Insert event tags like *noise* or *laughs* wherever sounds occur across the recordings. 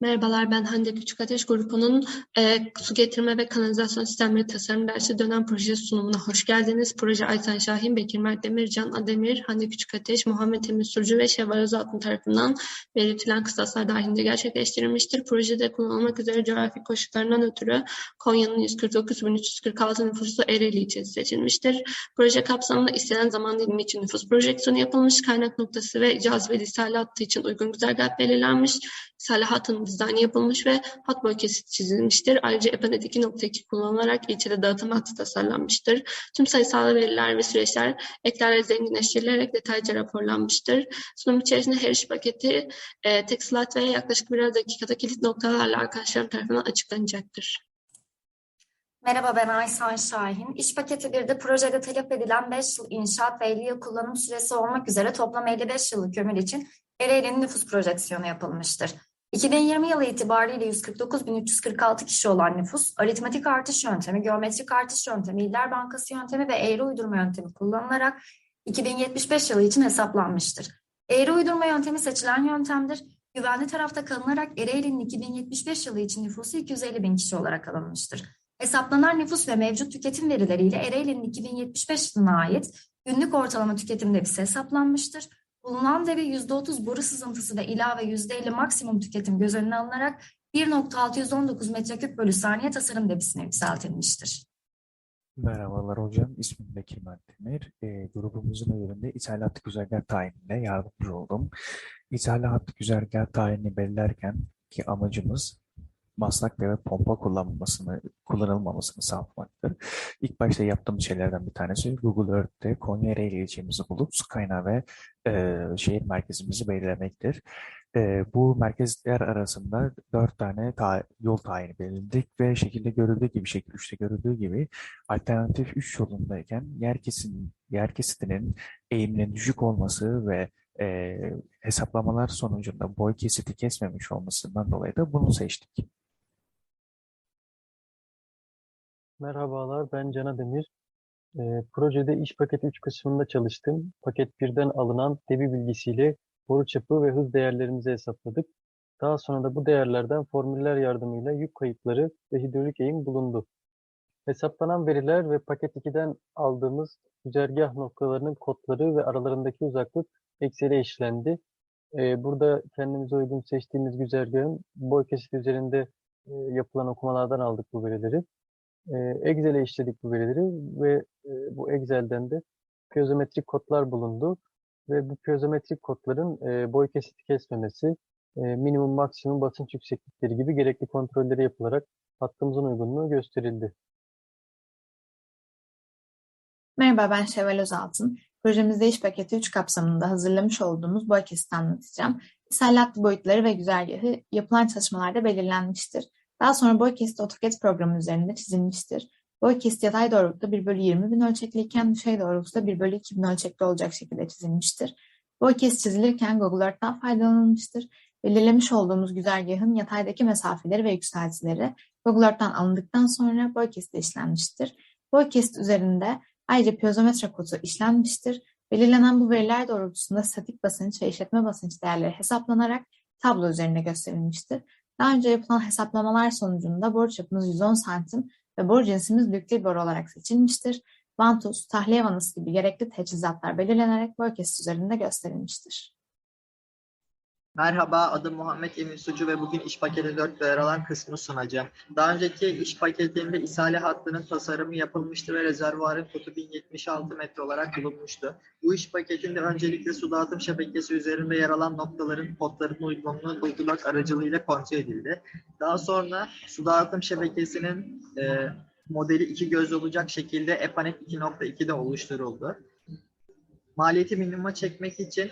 Merhabalar, ben Hande Küçükateş grubunun e, su getirme ve kanalizasyon sistemleri tasarım dersi dönem projesi sunumuna hoş geldiniz. Proje Aytan Şahin, Bekir Mert Demir, Can Ademir, Hande Küçükateş, Muhammed Emin Sürcü ve Şevval Özaltın tarafından belirtilen kıstaslar dahilinde gerçekleştirilmiştir. Projede kullanılmak üzere coğrafik koşullarından ötürü Konya'nın 149.346 nüfusu Ereğli için seçilmiştir. Proje kapsamında istenen zaman dilimi için nüfus projeksiyonu yapılmış, kaynak noktası ve cazibeli ishale hattı için uygun güzergah belirlenmiş, ishale dizaynı yapılmış ve hat boy kesit çizilmiştir. Ayrıca EPANET 2.2 kullanılarak ilçede dağıtım hattı tasarlanmıştır. Tüm sayısal veriler ve süreçler eklerle zenginleştirilerek detaylıca raporlanmıştır. Sunum içerisinde her iş paketi e, tek slide ve yaklaşık birer dakikada kilit noktalarla arkadaşlarım tarafından açıklanacaktır. Merhaba ben Aysan Şahin. İş paketi 1'de projede talep edilen 5 yıl inşaat ve 50 yıl kullanım süresi olmak üzere toplam 55 yıllık kömür için Ereğli'nin nüfus projeksiyonu yapılmıştır. 2020 yılı itibariyle 149.346 kişi olan nüfus, aritmetik artış yöntemi, geometrik artış yöntemi, İller Bankası yöntemi ve eğri uydurma yöntemi kullanılarak 2075 yılı için hesaplanmıştır. Eğri uydurma yöntemi seçilen yöntemdir. Güvenli tarafta kalınarak Ereğli'nin 2075 yılı için nüfusu 250 bin kişi olarak alınmıştır. Hesaplanan nüfus ve mevcut tüketim verileriyle Ereğli'nin 2075 yılına ait günlük ortalama tüketim debisi hesaplanmıştır. Bulunan debi %30 boru sızıntısı ve ilave %50 maksimum tüketim göz önüne alınarak 1.619 metreküp bölü saniye tasarım debisine yükseltilmiştir. Merhabalar hocam, ismim Bekir Mert Demir. E, grubumuzun üyelerinde ithalat güzergah tayininde yardımcı oldum. İthalat güzergah tayinini belirlerken ki amacımız maslak ve pompa kullanılmasını, kullanılmamasını sağlamaktır. *laughs* İlk başta yaptığımız şeylerden bir tanesi Google Earth'te Konya Ereğli ilçemizi bulup su kaynağı ve e, şehir merkezimizi belirlemektir. E, bu merkezler arasında dört tane ta yol tayini belirledik ve şekilde görüldüğü gibi, şekil 3'te görüldüğü gibi alternatif 3 yolundayken yer, kesin, yer kesitinin eğiminin düşük olması ve e, hesaplamalar sonucunda boy kesiti kesmemiş olmasından dolayı da bunu seçtik. Merhabalar, ben Can Demir. E, projede iş paket 3 kısmında çalıştım. Paket 1'den alınan debi bilgisiyle boru çapı ve hız değerlerimizi hesapladık. Daha sonra da bu değerlerden formüller yardımıyla yük kayıpları ve hidrolik eğim bulundu. Hesaplanan veriler ve paket 2'den aldığımız güzergah noktalarının kodları ve aralarındaki uzaklık Excel'e işlendi. E, burada kendimize uygun seçtiğimiz güzergahın boy kesiti üzerinde e, yapılan okumalardan aldık bu verileri. Excel'e işledik bu verileri ve bu Excel'den de piyozometrik kodlar bulundu ve bu piyozometrik kodların boy kesiti kesmemesi, minimum maksimum basınç yükseklikleri gibi gerekli kontrolleri yapılarak hattımızın uygunluğu gösterildi. Merhaba ben Şevval Özaltın. Projemizde iş paketi 3 kapsamında hazırlamış olduğumuz boy kesiti anlatacağım. İshalatlı boyutları ve güzergahı yapılan çalışmalarda belirlenmiştir. Daha sonra boy kesit AutoCAD programı üzerinde çizilmiştir. Boy kesit yatay doğrultuda 1 bölü 20 bin ölçekliyken düşey doğrultuda 1 bölü 2 bin ölçekli olacak şekilde çizilmiştir. Boy kesit çizilirken Google Earth'tan faydalanılmıştır. Belirlemiş olduğumuz güzergahın yataydaki mesafeleri ve yükseltileri Google Earth'tan alındıktan sonra boy kesite işlenmiştir. Boy kesit üzerinde ayrıca piyozometre kodu işlenmiştir. Belirlenen bu veriler doğrultusunda statik basınç ve işletme basınç değerleri hesaplanarak tablo üzerinde gösterilmiştir. Daha önce yapılan hesaplamalar sonucunda boru çapımız 110 santim ve boru cinsimiz büyük boru olarak seçilmiştir. Vantus, tahliye vanası gibi gerekli teçhizatlar belirlenerek boy üzerinde gösterilmiştir. Merhaba, adım Muhammed Emin Sucu ve bugün iş paketi 4 yer alan kısmını sunacağım. Daha önceki iş paketinde ishale hattının tasarımı yapılmıştı ve rezervuarın kotu 1076 metre olarak bulunmuştu. Bu iş paketinde öncelikle su dağıtım şebekesi üzerinde yer alan noktaların kodlarının uygunluğu Google'ak aracılığıyla kontrol edildi. Daha sonra su dağıtım şebekesinin e, modeli iki göz olacak şekilde EPANET 2.2'de oluşturuldu. Maliyeti minimuma çekmek için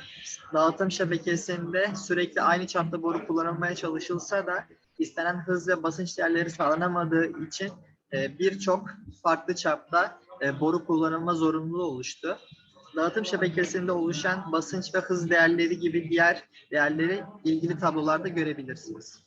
dağıtım şebekesinde sürekli aynı çapta boru kullanılmaya çalışılsa da istenen hız ve basınç değerleri sağlanamadığı için e, birçok farklı çapta e, boru kullanılma zorunluluğu oluştu. Dağıtım şebekesinde oluşan basınç ve hız değerleri gibi diğer değerleri ilgili tablolarda görebilirsiniz.